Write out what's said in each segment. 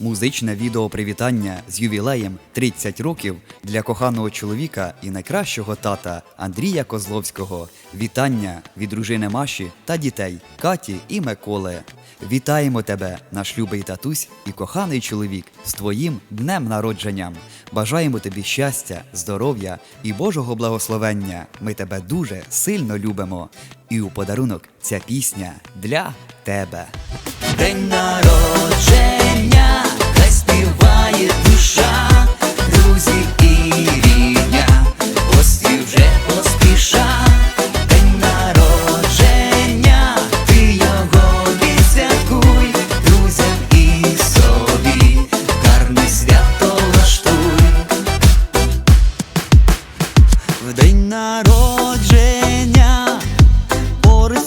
Музичне відео привітання з ювілеєм 30 років для коханого чоловіка і найкращого тата Андрія Козловського. Вітання від дружини Маші та дітей Каті і Миколи. Вітаємо тебе, наш любий татусь і коханий чоловік, з твоїм днем народженням. Бажаємо тобі щастя, здоров'я і Божого благословення. Ми тебе дуже сильно любимо. І у подарунок ця пісня для тебе. День народження,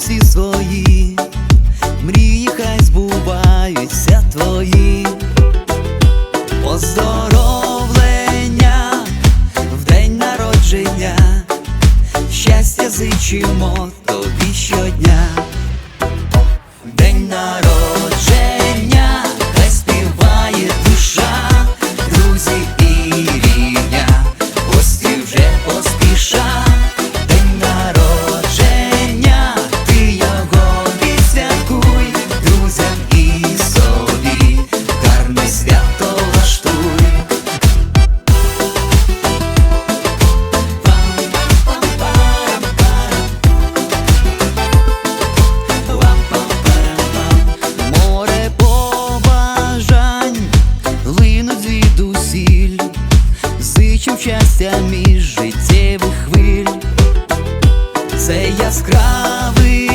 всі свої. Мрії хай збуваються твої Поздоровлення в день народження, щастя зичимо Кличем щастя між життєвих хвиль, це яскравий.